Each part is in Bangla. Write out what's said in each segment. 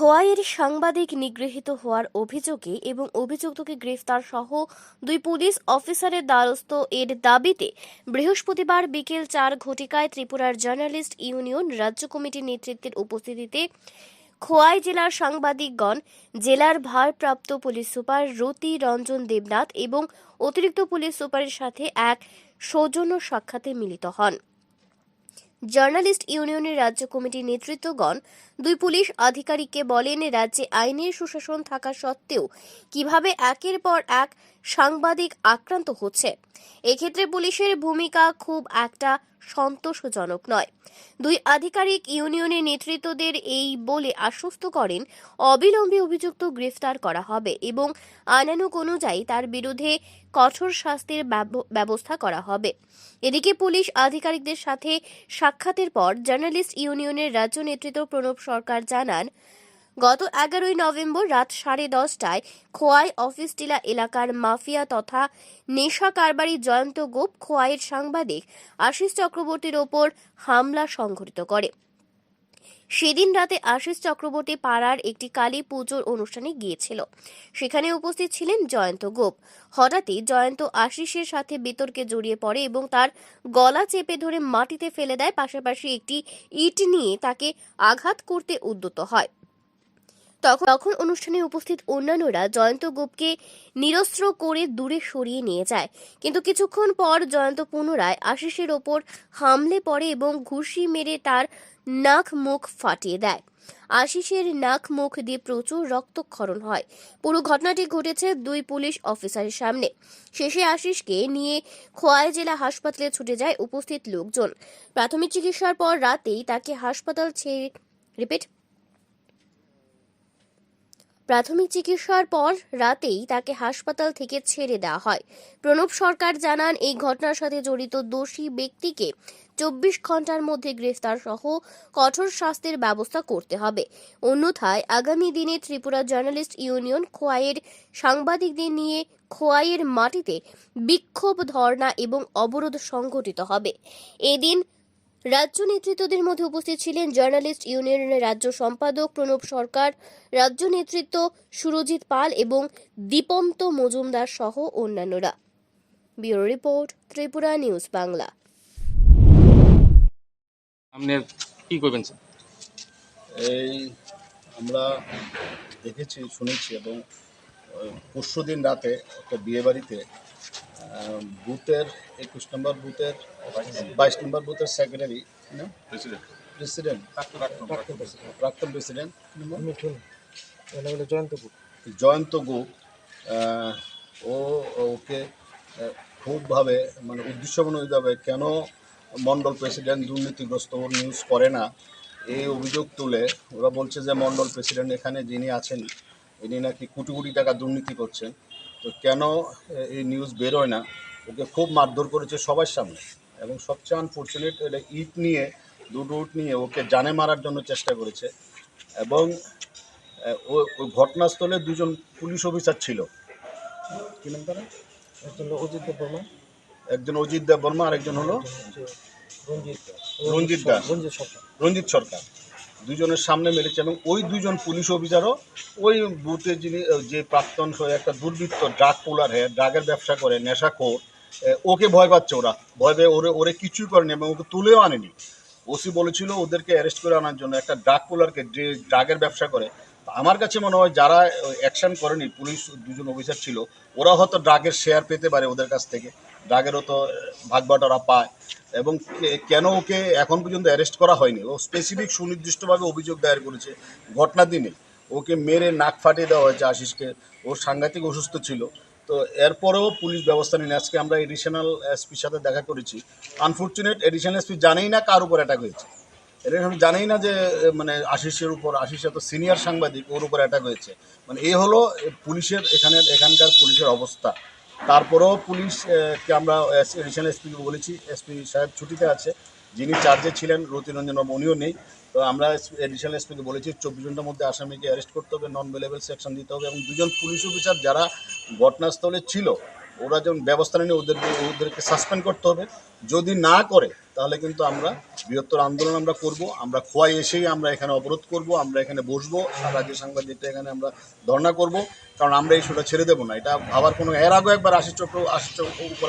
খোয়াইয়ের সাংবাদিক নিগৃহীত হওয়ার অভিযোগে এবং অভিযুক্তকে গ্রেফতার সহ দুই পুলিশ অফিসারের দ্বারস্থ এর দাবিতে বৃহস্পতিবার বিকেল চার ঘটিকায় ত্রিপুরার জার্নালিস্ট ইউনিয়ন রাজ্য কমিটির নেতৃত্বের উপস্থিতিতে খোয়াই জেলার সাংবাদিকগণ, জেলার ভারপ্রাপ্ত পুলিশ সুপার রতি রঞ্জন দেবনাথ এবং অতিরিক্ত পুলিশ সুপারের সাথে এক সৌজন্য সাক্ষাতে মিলিত হন। জার্নালিস্ট ইউনিয়নের রাজ্য কমিটির নেতৃত্বগণ দুই পুলিশ আধিকারিককে বলেন, রাজ্যে আইনের সুশাসন থাকা সত্ত্বেও কীভাবে একের পর এক সাংবাদিক আক্রান্ত হচ্ছে। এক্ষেত্রে পুলিশের ভূমিকা খুব একটা সন্তোষজনক নয়। দুই আধিকারিক ইউনিয়নের নেতৃত্বদের এই বলে আশ্বস্ত করেন, অবিলম্বে অভিযুক্ত গ্রেফতার করা হবে এবং আইনানুক অনুযায়ী তার বিরুদ্ধে কঠোর শাস্তির ব্যব- ব্যবস্থা করা হবে। এদিকে পুলিশ আধিকারিকদের সাথে সাক্ষাতের পর জার্নালিস্ট ইউনিয়নের রাজ্য নেতৃত্ব প্রণব সরকার জানান গত এগারোই নভেম্বর রাত সাড়ে দশটায় খোয়াই অফিস টিলা এলাকার মাফিয়া তথা নেশা কারবারি জয়ন্ত গোপ খোয়াইয়ের সাংবাদিক আশিস চক্রবর্তীর ওপর হামলা সংঘটিত করে। সেদিন রাতে আশিস চক্রবর্তী পাড়ার একটি কালী পুজোর অনুষ্ঠানে গিয়েছিল। সেখানে উপস্থিত ছিলেন জয়ন্ত গোপ। হঠাৎই জয়ন্ত আশিসের সাথে বিতর্কে জড়িয়ে পড়ে এবং তার গলা চেপে ধরে মাটিতে ফেলে দেয়। পাশাপাশি একটি ইট নিয়ে তাকে আঘাত করতে উদ্যত হয়। তখন অনুষ্ঠানে উপস্থিত অন্যান্যরা জয়ন্ত গোপকে নিরস্ত্র করে দূরে সরিয়ে নিয়ে যায়। কিন্তু কিছুক্ষণ পর জয়ন্ত পুনরায় আশিসের ওপর হামলে পড়ে এবং ঘুষি মেরে তার নাক মুখ ফাটিয়ে দেয়। আশিসের নাক মুখ দিয়ে প্রচুর রক্তক্ষরণ হয়। পুরো ঘটনাটি ঘটেছে দুই পুলিশ অফিসারের সামনে। শেষে আশিসকে নিয়ে খোয়াই জেলা হাসপাতালে ছুটে যায় উপস্থিত লোকজন। প্রাথমিক চিকিৎসার পর রাতেই তাকে হাসপাতাল ছেড়ে, রিপিট প্রাথমিক চিকিৎসার পর রাতেই তাকে হাসপাতাল থেকে ছেড়ে দেওয়া হয়। প্রণব সরকার জানান, এই ঘটনার সাথে জড়িত দোষী ব্যক্তিকে চব্বিশ ঘণ্টার মধ্যে গ্রেফতার সহ কঠোর শাস্তির ব্যবস্থা করতে হবে। অন্যথায় আগামী দিনে ত্রিপুরা জার্নালিস্ট ইউনিয়ন খোয়াইয়ের সাংবাদিকদের নিয়ে খোয়াইয়ের মাটিতে বিক্ষোভ ধর্ণা এবং অবরোধ সংঘটিত হবে। এদিন রাজ্য নেতৃত্বদের মধ্যে উপস্থিত ছিলেন জার্নালিস্ট ইউনিয়নের রাজ্য সম্পাদক প্রণব সরকার রাজ্য নেতৃত্ব সুরজিৎ পাল এবং দীপন্ত মজুমদার সহ অন্যান্যরা। Bureau report Tripura news Bangla. আপনি কি করবেন স্যার? এই আমরা দেখেছি শুনেছি এবং পরশু দিন রাতে একটা বিয়ে বাড়িতে বুথের একুশ নম্বর বুথের বাইশ নম্বর বুথের সেক্রেটারি প্রেসিডেন্ট প্রেসিডেন্ট প্রাক্তন প্রেসিডেন্ট জয়ন্ত গুপ জয়ন্ত গুপ ও ওকে খুবভাবে মানে উদ্দেশ্যমূলকভাবে কেন মন্ডল প্রেসিডেন্ট দুর্নীতিগ্রস্ত ওর নিউজ করে না এই অভিযোগ তুলে ওরা বলছে যে মন্ডল প্রেসিডেন্ট এখানে যিনি আছেন ইনি নাকি কোটি কোটি টাকা দুর্নীতি করছেন। তো কেন এই নিউজ বেরোয় না? ওকে খুব মারধর করেছে সবার সামনে এবং সবচেয়ে আনফর্চুনেট এটা ইট নিয়ে দুটো উট নিয়ে ওকে জানে মারার জন্য চেষ্টা করেছে এবং ও ওই ঘটনাস্থলে দুজন পুলিশ অফিসার ছিল। কি নাম তারা? একজন অজিত দেব বর্মা। একজন অজিত দেব বর্মা আর একজন হলো রঞ্জিত রঞ্জিত দাস। রঞ্জিত সরকার। রঞ্জিত সরকার। দুজনের সামনে মেরেছে এবং ওই দুজন পুলিশ অফিসারও ওই বুথে যিনি যে প্রাক্তন হয়ে একটা দুর্বৃত্ত ড্রাগ পোলার হ্যাঁ ড্রাগের ব্যবসা করে নেশাখোর আহ, ওকে ভয় পাচ্ছে ওরা। ভয় পেয়ে ওরে ওরে কিছুই করেনি এবং ওকে তুলেও আনেনি। ওসি বলেছিল ওদেরকে অ্যারেস্ট করে আনার জন্য একটা ড্রাগ পোলারকে যে ড্রাগের ব্যবসা করে আমার কাছে মনে হয় যারা অ্যাকশন করেনি, পুলিশ দুজন অফিসার ছিল, ওরা হয়তো ড্রাগের শেয়ার পেতে পারে ওদের কাছ থেকে। ড্রাগেরও তো ভাগ বাটোয়ারা পায়। এবং কেন ওকে এখন পর্যন্ত অ্যারেস্ট করা হয়নি? ও স্পেসিফিক সুনির্দিষ্টভাবে অভিযোগ দায়ের করেছে, ঘটনার দিনে। ওকে মেরে নাক ফাটিয়ে দেওয়া হয়েছে আশিসকে। ও সাংঘাতিক অসুস্থ ছিল। তো এরপরেও পুলিশ ব্যবস্থা নিন আজকে আমরা এডিশনাল এসপির সাথে দেখা করেছি। আনফর্চুনেট এডিশনাল এসপি জানেই না কার উপর অ্যাটাক হয়েছে। এটা জানেই না যে মানে আশিসের উপর আশিস এত সিনিয়র সাংবাদিক ওর উপর অ্যাটাক হয়েছে। মানে এই হলো পুলিশের এখানে এখানকার পুলিশের অবস্থা। তারপরেও পুলিশকে এ, আমরা এডিশনাল এসপিকে বলেছি এসপি সাহেব ছুটিতে আছে। যিনি চার্জে ছিলেন রতিরঞ্জন বাবু উনিও নেই। তো আমরা এডিশনাল এসপিকে বলেছি চব্বিশ ঘণ্টার মধ্যে আসামিকে অ্যারেস্ট করতে হবে নন ভেলেবল সেকশন দিতে হবে। এবং দুজন পুলিশ অফিসার যারা ঘটনাস্থলে ছিল ওরা যেমন ব্যবস্থা নেই ওদেরকে ওদেরকে সাসপেন্ড করতে হবে। যদি না করে তাহলে কিন্তু আমরা বৃহত্তর আন্দোলন আমরা করব আমরা খোয়াই এসেই আমরা এখানে অবরোধ করব আমরা এখানে বসবো রাজ্য সাংবাদিকটা এখানে আমরা ধর্ণা করব কারণ আমরা এই শোটা ছেড়ে দেবো না। এটা ভাবার কোনো এর আগেও একবার আশিস চক্র আশিস চক্র উপর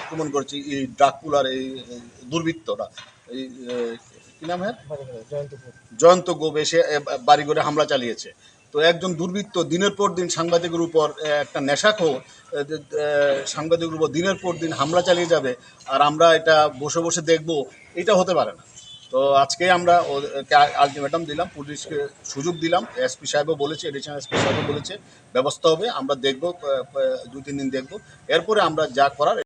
আক্রমণ করেছে এই ড্রাকুলার এই দুর্বৃত্তরা। এই কি নাম হ্যাঁ? জয়ন্ত গোপ এসে এ, বাড়ি করে হামলা চালিয়েছে। তো একজন দুর্বৃত্ত দিনের পর দিন সাংবাদিকের উপর একটা নেশাখোর সাংবাদিকের উপর দিনের পর দিন হামলা চালিয়ে যাবে আর আমরা এটা বসে বসে দেখব, এটা হতে পারে না। তো আজকে আমরা আলটিমেটাম দিলাম, পুলিশকে সুযোগ দিলাম এসপি সাহেবও বলেছে, এডিশনাল এসপি সাহেবও বলেছে, ব্যবস্থা হবে, আমরা দেখব দুই তিন দিন দেখব। এরপরে আমরা যা করার